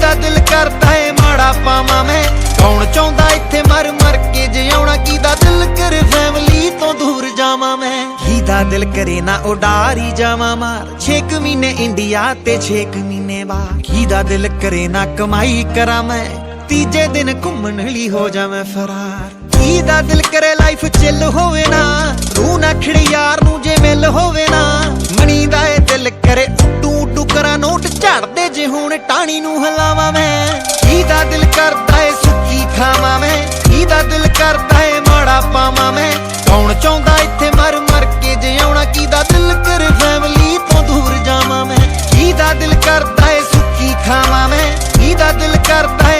ਦਾ ਦਿਲ ਕਰਦਾ ਏ, ਮਾੜਾ ਪਾਵਾਂ ਮੈਂ। ਕੌਣ ਚਾਹੁੰਦਾ ਇੱਥੇ ਮਰ ਮਰ ਕੇ ਜਿਉਣਾ ਦਾ ਦਿਲ ਕਰੇ ਫੈਮਿਲੀ ਤੋਂ ਦੂਰ ਜਾਵਾਂ ਮੈਂ? ਦਾ ਦਿਲ ਕਰੇ ਨਾ ਉਡਾਰੀ ਜਾਵਾਂ ਮਾਰ? 6 ਮਹੀਨੇ ਇੰਡੀਆ ਤੇ 6 ਮਹੀਨੇ ਬਾਹਰ। ਦਾ ਦਿਲ ਕਰੇ ਨਾ ਕਮਾਈ ਕਰਾਂ ਮੈਂ? ਤੀਜੇ ਦਿਨ ਘੁੰਮਣ ਲਈ ਹੋ ਜਾਵਾਂ ਫਰਾਰ। ਕੀ ਦਾ ਦਿਲ ਕਰੇ ਲਾਈਫ ਚਿੱਲ ਹੋਵੇ ਨਾ? ਤੂੰ ਨਾ ਖੜੀ ਯਾਰ ਨੂੰ ਜੇ ਮਿਲ ਹੋਵੇ ਨਾ? ਮਣੀ ਦਾ ਇਹ ਦਿਲ ਕਰੇ ਉੱਡੂ ਜੇ ਹੁਣ ਟਾਣੀ ਨੂੰ ਹਲਾਵਾਂ ਮੈਂ? ਕੀ ਦਾ ਦਿਲ ਕਰਦਾ ਏ ਸੁੱਕੀ ਖਾਵਾਂ ਮੈਂ? ਕੀ ਦਾ ਦਿਲ ਕਰਦਾ ਏ ਮਾੜਾ ਪਾਵਾਂ ਮੈਂ? ਕੌਣ ਚਾਹੁੰਦਾ ਇੱਥੇ ਮਰ ਮਰ ਕੇ ਜੇ ਆਉਣਾ? ਕੀ ਦਾ ਦਿਲ ਕਰ ਫੈਮਲੀ ਤੋਂ ਦੂਰ ਜਾਵਾਂ ਮੈਂ? ਕੀ ਦਾ ਦਿਲ ਕਰਦਾ ਏ ਸੁੱਕੀ ਖਾਵਾਂ ਮੈਂ? ਕੀ ਦਾ ਦਿਲ ਕਰਦਾ ਏ